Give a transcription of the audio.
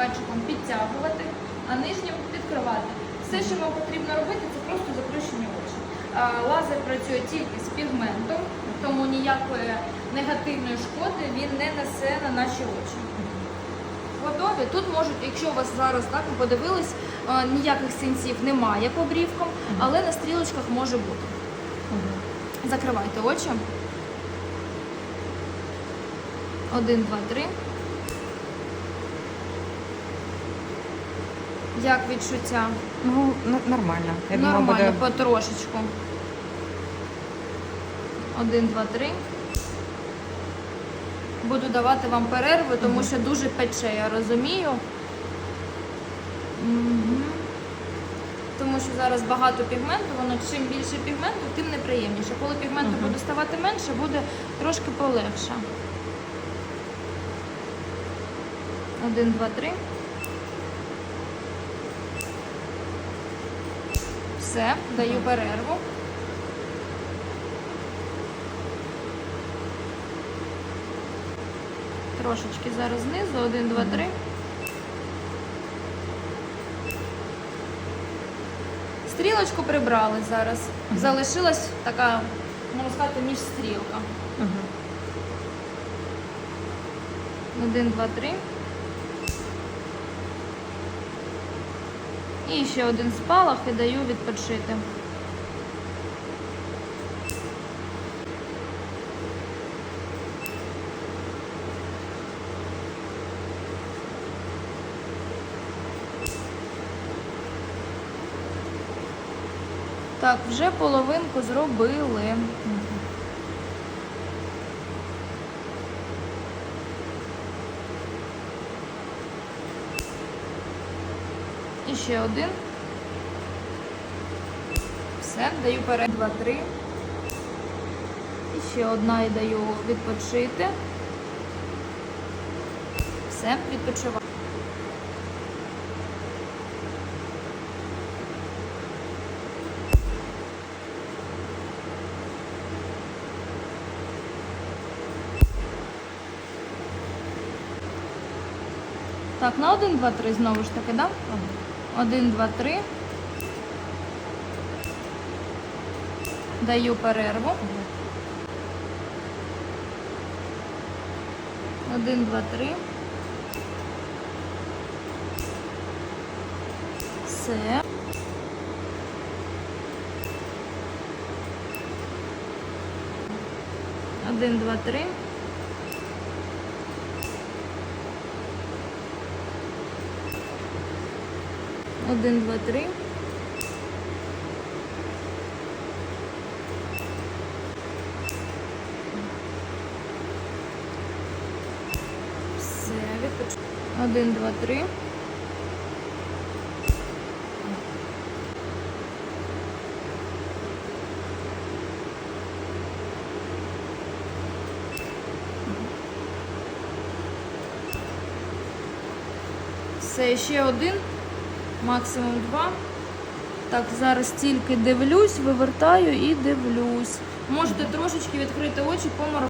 пальчиком підтягувати, а нижнім відкривати. Все, що вам потрібно робити, це просто заплющені очі. Лазер працює тільки з пігментом, тому ніякої негативної шкоди він не несе на наші очі. Готові. Тут можуть, якщо у вас зараз так ви подивились, ніяких синців немає по брівкам, але на стрілочках може бути. Закривайте очі. Один, два, три. Як відчуття? Ну, нормально. Я думаю, Нормально, буде потрошечку. Один, два, три. Буду давати вам перерви, тому що дуже пече, я розумію. Мгм. Тому що зараз багато пігменту, воно чим більше пігменту, тим неприємніше. Коли пігменту Мгм. буде ставати менше, буде трошки полегше. Один, два, три. Все, даю перерву. Трошечки зараз знизу. Один, два, три. Стрілочку прибрали зараз. Залишилась така, можна сказати, міжстрілка. Мгм. Один, два, три. І ще один спалах і даю відпочити. Так, вже половинку зробили. І ще один. Все, даю перед. Два, три. І ще одна і даю відпочити. Все, відпочиваю. Так, на один, два, три знову ж таки, да? Один, два, три. Даю перерву. Один, два, три. Все. Один, два, три. Один, два, три. Все, відпоч... Один, два, три. Все, ще один, максимум два. Так, зараз тільки дивлюсь, вивертаю і дивлюсь. Можете трошечки відкрити очі, поморгати.